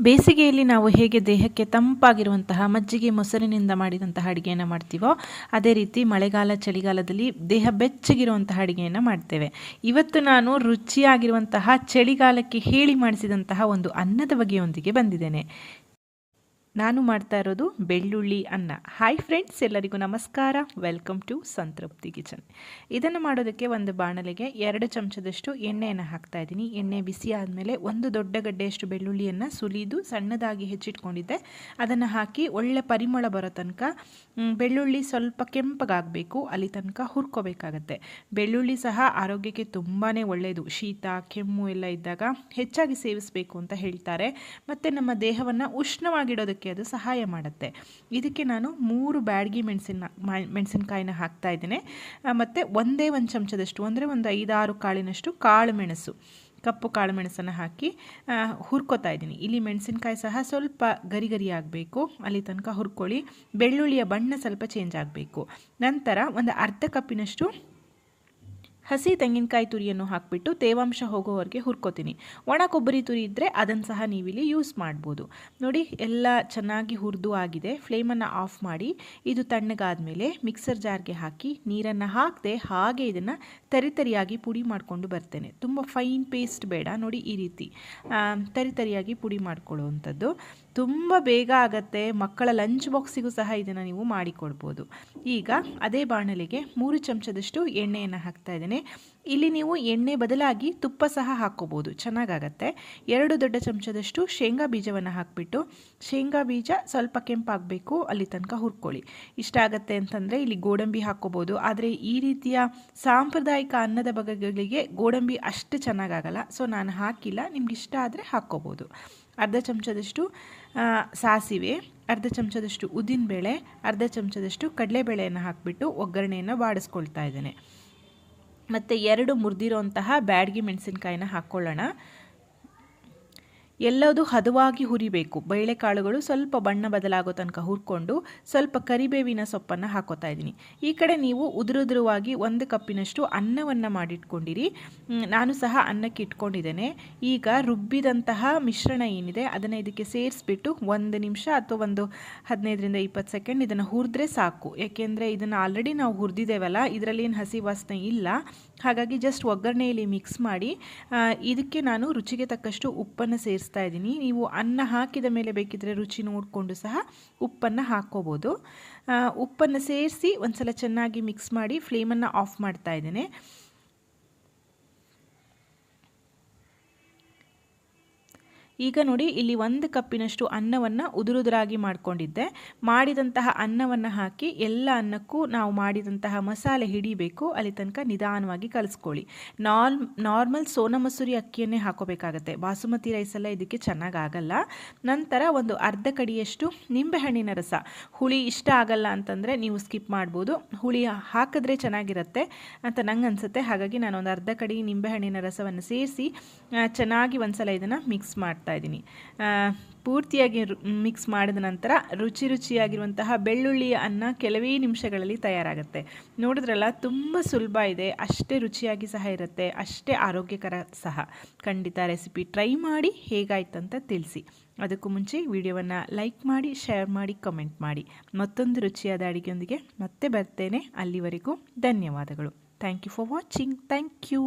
ಬೇಸಿಗೆಯಲ್ಲಿ ನಾವು ಹೇಗೆ ದೇಹಕ್ಕೆ ತಂಪಾಗಿರುವಂತಹ, ಮಜ್ಜಿಗೆ ಮೊಸರಿನಿಂದ ಮಾಡಿದಂತಹ ಅಡುಗೆಯನ್ನು ಮಾಡ್ತೀವೋ, ಅದೇ ರೀತಿ ಮಳೆಗಾಲ, ಚಳಿಗಾಲದಲ್ಲಿ ದೇಹ ಬೆಚ್ಚಗಿರುವಂತಹ ಅಡುಗೆಯನ್ನು ಮಾಡ್ತೇವೆ. ಇವತ್ತು ನಾನು ರುಚಿಯಾಗಿರುವಂತಹ, ಚಳಿಗಾಲಕ್ಕೆ ಹೇಳಿ ಮಾಡಿಸಿದಂತಹ ಒಂದು ಅನ್ನದ ಬಗೆಯೊಂದಿಗೆ ಬಂದಿದ್ದೇನೆ. ನಾನು ಮಾಡ್ತಾ ಇರೋದು ಬೆಳ್ಳುಳ್ಳಿ ಅನ್ನ. ಹಾಯ್ ಫ್ರೆಂಡ್ಸ್ ಎಲ್ಲರಿಗೂ ನಮಸ್ಕಾರ. Welcome to Santrupti kitchen. ಇದನ್ನು ಮಾಡೋದಕ್ಕೆ ಒಂದು ಬಾಣಲೆಗೆ ಎರಡು ಚಮಚದಷ್ಟು ಎಣ್ಣೆಯನ್ನು ಹಾಕ್ತಾ ಇದ್ದೀನಿ. ಎಣ್ಣೆ ಬಿಸಿ ಆದಮೇಲೆ ಒಂದು ದೊಡ್ಡ ಗಡ್ಡೆಯಷ್ಟು ಬೆಳ್ಳುಳ್ಳಿಯನ್ನು ಸುಲಿದು ಸಣ್ಣದಾಗಿ ಹೆಚ್ಚಿಟ್ಕೊಂಡಿದ್ದೆ. ಅದನ್ನು ಹಾಕಿ ಒಳ್ಳೆ ಪರಿಮಳ ಬರೋ ತನಕ ಬೆಳ್ಳುಳ್ಳಿ ಸ್ವಲ್ಪ ಕೆಂಪಗಾಗಬೇಕು ಅಲ್ಲಿ ತನಕ ಹುರ್ಕೋಬೇಕಾಗತ್ತೆ. ಬೆಳ್ಳುಳ್ಳಿ ಸಹ ಆರೋಗ್ಯಕ್ಕೆ ತುಂಬಾ ಒಳ್ಳೆಯದು ಶೀತ, ಕೆಮ್ಮು ಎಲ್ಲ ಇದ್ದಾಗ ಹೆಚ್ಚಾಗಿ ಸೇವಿಸಬೇಕು ಅಂತ ಹೇಳ್ತಾರೆ. ಮತ್ತು ನಮ್ಮ ದೇಹವನ್ನು ಉಷ್ಣವಾಗಿಡೋದಕ್ಕೆ ಅದು ಸಹಾಯ ಮಾಡುತ್ತೆ. ಇದಕ್ಕೆ ನಾನು ಮೂರು ಬ್ಯಾಡ್ಗಿ ಮೆಣಸಿನ ಮೆಣಸಿನಕಾಯಿನ ಹಾಕ್ತಾ ಇದ್ದೀನಿ. ಮತ್ತು ಒಂದೇ ಒಂದು ಚಮಚದಷ್ಟು, ಅಂದರೆ ಒಂದು ಐದಾರು ಕಾಳಿನಷ್ಟು ಕಾಳು ಮೆಣಸು, ಕಪ್ಪು ಕಾಳು ಮೆಣಸನ್ನು ಹಾಕಿ ಹುರ್ಕೋತಾ ಇದ್ದೀನಿ. ಇಲ್ಲಿ ಮೆಣಸಿನಕಾಯಿ ಸಹ ಸ್ವಲ್ಪ ಗರಿ ಗರಿ ಆಗಬೇಕು, ಅಲ್ಲಿ ತನಕ ಹುರ್ಕೊಳ್ಳಿ. ಬೆಳ್ಳುಳ್ಳಿಯ ಬಣ್ಣ ಸ್ವಲ್ಪ ಚೇಂಜ್ ಆಗಬೇಕು. ನಂತರ ಒಂದು ಅರ್ಧ ಕಪ್ಪಿನಷ್ಟು ಹಸಿ ತೆಂಗಿನಕಾಯಿ ತುರಿಯನ್ನು ಹಾಕಿಬಿಟ್ಟು ತೇವಾಂಶ ಹೋಗೋವರೆಗೆ ಹುರ್ಕೋತೀನಿ. ಒಣ ಕೊಬ್ಬರಿ ತುರಿ ಇದ್ದರೆ ಅದನ್ನು ಸಹ ನೀವಿಲ್ಲಿ ಯೂಸ್ ಮಾಡ್ಬೋದು. ನೋಡಿ, ಎಲ್ಲ ಚೆನ್ನಾಗಿ ಹುರಿದು ಆಗಿದೆ. ಫ್ಲೇಮನ್ನು ಆಫ್ ಮಾಡಿ ಇದು ತಣ್ಣಗಾದ್ಮೇಲೆ ಮಿಕ್ಸರ್ ಜಾರ್ಗೆ ಹಾಕಿ ನೀರನ್ನು ಹಾಕದೆ ಹಾಗೆ ಇದನ್ನು ತರಿತರಿಯಾಗಿ ಪುಡಿ ಮಾಡಿಕೊಂಡು ಬರ್ತೇನೆ. ತುಂಬ ಫೈನ್ ಪೇಸ್ಟ್ ಬೇಡ. ನೋಡಿ, ಈ ರೀತಿ ತರಿತರಿಯಾಗಿ ಪುಡಿ ಮಾಡ್ಕೊಳ್ಳುವಂಥದ್ದು. ತುಂಬ ಬೇಗ ಆಗತ್ತೆ. ಮಕ್ಕಳ ಲಂಚ್ ಬಾಕ್ಸಿಗೂ ಸಹ ಇದನ್ನು ನೀವು ಮಾಡಿಕೊಡ್ಬೋದು. ಈಗ ಅದೇ ಬಾಣಲೆಗೆ ಮೂರು ಚಮಚದಷ್ಟು ಎಣ್ಣೆಯನ್ನು ಹಾಕ್ತಾ ಇದ್ದೇನೆ. ಇಲ್ಲಿ ನೀವು ಎಣ್ಣೆ ಬದಲಾಗಿ ತುಪ್ಪ ಸಹ ಹಾಕ್ಕೋಬೋದು ಚೆನ್ನಾಗಾಗತ್ತೆ. ಎರಡು ದೊಡ್ಡ ಚಮಚದಷ್ಟು ಶೇಂಗಾ ಬೀಜವನ್ನು ಹಾಕಿಬಿಟ್ಟು, ಶೇಂಗಾ ಬೀಜ ಸ್ವಲ್ಪ ಕೆಂಪಾಗಬೇಕು, ಅಲ್ಲಿ ತನಕ ಹುರ್ಕೊಳ್ಳಿ. ಇಷ್ಟ ಆಗುತ್ತೆ ಅಂತಂದರೆ ಇಲ್ಲಿ ಗೋಡಂಬಿ ಹಾಕ್ಕೋಬೋದು. ಆದರೆ ಈ ರೀತಿಯ ಸಾಂಪ್ರದಾಯಿಕ ಅನ್ನದ ಬಗೆಗಳಿಗೆ ಗೋಡಂಬಿ ಅಷ್ಟು ಚೆನ್ನಾಗಾಗಲ್ಲ. ಸೊ, ನಾನು ಹಾಕಿಲ್ಲ. ನಿಮ್ಗೆ ಇಷ್ಟ ಆದರೆ ಹಾಕ್ಕೋಬೋದು. ಅರ್ಧ ಚಮಚದಷ್ಟು ಸಾಸಿವೆ, ಅರ್ಧ ಚಮಚದಷ್ಟು ಉದ್ದಿನಬೇಳೆ, ಅರ್ಧ ಚಮಚದಷ್ಟು ಕಡಲೆಬೇಳೆಯನ್ನು ಹಾಕಿಬಿಟ್ಟು ಒಗ್ಗರಣೆಯನ್ನು ಬಾಡಿಸ್ಕೊಳ್ತಾ ಇದ್ದೇನೆ. ಮತ್ತು ಎರಡು ಮುರಿದಿರೋಂತಹ ಬ್ಯಾಡಗಿ ಮೆಣಸಿನ್ಕಾಯಿನ ಹಾಕ್ಕೊಳ್ಳೋಣ. ಎಲ್ಲದೂ ಹದವಾಗಿ ಹುರಿಬೇಕು. ಬೇಳೆಕಾಳುಗಳು ಸ್ವಲ್ಪ ಬಣ್ಣ ಬದಲಾಗೋ ತನಕ ಹುರ್ಕೊಂಡು ಸ್ವಲ್ಪ ಕರಿಬೇವಿನ ಸೊಪ್ಪನ್ನು ಹಾಕೋತಾ ಇದ್ದೀನಿ. ಈ ಕಡೆ ನೀವು ಉದುರುದುರುವಾಗಿ ಒಂದು ಕಪ್ಪಿನಷ್ಟು ಅನ್ನವನ್ನು ಮಾಡಿಟ್ಕೊಂಡಿರಿ. ನಾನು ಸಹ ಅನ್ನಕ್ಕೆ ಇಟ್ಕೊಂಡಿದ್ದೇನೆ. ಈಗ ರುಬ್ಬಿದಂತಹ ಮಿಶ್ರಣ ಏನಿದೆ, ಅದನ್ನು ಇದಕ್ಕೆ ಸೇರಿಸ್ಬಿಟ್ಟು ಒಂದು ನಿಮಿಷ ಅಥವಾ ಒಂದು ಹದಿನೈದರಿಂದ ಇಪ್ಪತ್ತು ಸೆಕೆಂಡ್ ಇದನ್ನು ಹುರಿದ್ರೆ ಸಾಕು. ಏಕೆಂದರೆ ಇದನ್ನು ಆಲ್ರೆಡಿ ನಾವು ಹುರಿದಿದ್ದೇವಲ್ಲ ಇದರಲ್ಲಿ ಏನು ಹಸಿ ವಾಸನೆ ಇಲ್ಲ. ಹಾಗಾಗಿ ಜಸ್ಟ್ ಒಗ್ಗರಣೆಯಲ್ಲಿ ಮಿಕ್ಸ್ ಮಾಡಿ ಇದಕ್ಕೆ ನಾನು ರುಚಿಗೆ ತಕ್ಕಷ್ಟು ಉಪ್ಪನ್ನು ಸೇರಿಸ್ತಾ ಇದ್ದೀನಿ. ನೀವು ಅನ್ನ ಹಾಕಿದ ಮೇಲೆ ಬೇಕಿದ್ರೆ ರುಚಿ ನೋಡಿಕೊಂಡು ಸಹ ಉಪ್ಪನ್ನು ಹಾಕ್ಕೋಬೋದು ಉಪ್ಪನ್ನು ಸೇರಿಸಿ ಒಂದು ಸಲ ಚೆನ್ನಾಗಿ ಮಿಕ್ಸ್ ಮಾಡಿ ಫ್ಲೇಮನ್ನು ಆಫ್ ಮಾಡ್ತಾ ಇದ್ದೇನೆ. ಈಗ ನೋಡಿ, ಇಲ್ಲಿ ಒಂದು ಕಪ್ಪಿನಷ್ಟು ಅನ್ನವನ್ನು ಉದುರುದುರಾಗಿ ಮಾಡಿಕೊಂಡಿದ್ದೆ. ಮಾಡಿದಂತಹ ಅನ್ನವನ್ನು ಹಾಕಿ ಎಲ್ಲ ಅನ್ನಕ್ಕೂ ನಾವು ಮಾಡಿದಂತಹ ಮಸಾಲೆ ಹಿಡಿಬೇಕು. ಅಲ್ಲಿ ತನಕ ನಿಧಾನವಾಗಿ ಕಲಿಸ್ಕೊಳ್ಳಿ. ನಾರ್ಮ್ ನಾರ್ಮಲ್ ಸೋನಾ ಮಸೂರಿ ಅಕ್ಕಿಯನ್ನೇ ಹಾಕೋಬೇಕಾಗತ್ತೆ. ಬಾಸುಮತಿ ರೈಸ್ ಎಲ್ಲ ಇದಕ್ಕೆ ಚೆನ್ನಾಗಾಗಲ್ಲ. ನಂತರ ಒಂದು ಅರ್ಧ ಕಡಿಯಷ್ಟು ನಿಂಬೆಹಣ್ಣಿನ ರಸ. ಹುಳಿ ಇಷ್ಟ ಆಗಲ್ಲ ಅಂತಂದರೆ ನೀವು ಸ್ಕಿಪ್ ಮಾಡ್ಬೋದು. ಹುಳಿ ಹಾಕಿದ್ರೆ ಚೆನ್ನಾಗಿರುತ್ತೆ ಅಂತ ನಂಗೆ ಅನಿಸುತ್ತೆ. ಹಾಗಾಗಿ ನಾನು ಒಂದು ಅರ್ಧ ಕಡಿ ನಿಂಬೆಹಣ್ಣಿನ ರಸವನ್ನು ಸೇರಿಸಿ ಚೆನ್ನಾಗಿ ಒಂದ್ಸಲ ಇದನ್ನು ಮಿಕ್ಸ್ ಮಾಡ್ತಾ ಇದ್ದೀನಿ. ಪೂರ್ತಿಯಾಗಿ ಮಿಕ್ಸ್ ಮಾಡಿದ ನಂತರ ರುಚಿ ರುಚಿಯಾಗಿರುವಂತಹ ಬೆಳ್ಳುಳ್ಳಿ ಅನ್ನ ಕೆಲವೇ ನಿಮಿಷಗಳಲ್ಲಿ ತಯಾರಾಗುತ್ತೆ. ನೋಡಿದ್ರಲ್ಲ, ತುಂಬ ಸುಲಭ ಇದೆ, ಅಷ್ಟೇ ರುಚಿಯಾಗಿ ಸಹ ಇರುತ್ತೆ, ಅಷ್ಟೇ ಆರೋಗ್ಯಕರ ಸಹ. ಖಂಡಿತ ರೆಸಿಪಿ ಟ್ರೈ ಮಾಡಿ ಹೇಗಾಯ್ತಂತ ತಿಳಿಸಿ. ಅದಕ್ಕೂ ಮುಂಚೆ ವಿಡಿಯೋವನ್ನು ಲೈಕ್ ಮಾಡಿ ಶೇರ್ ಮಾಡಿ ಕಮೆಂಟ್ ಮಾಡಿ. ಮತ್ತೊಂದು ರುಚಿಯಾದ ಅಡಿಗೆಯೊಂದಿಗೆ ಮತ್ತೆ ಬರ್ತೇನೆ. ಅಲ್ಲಿವರೆಗೂ ಧನ್ಯವಾದಗಳು. Thank you for watching thank you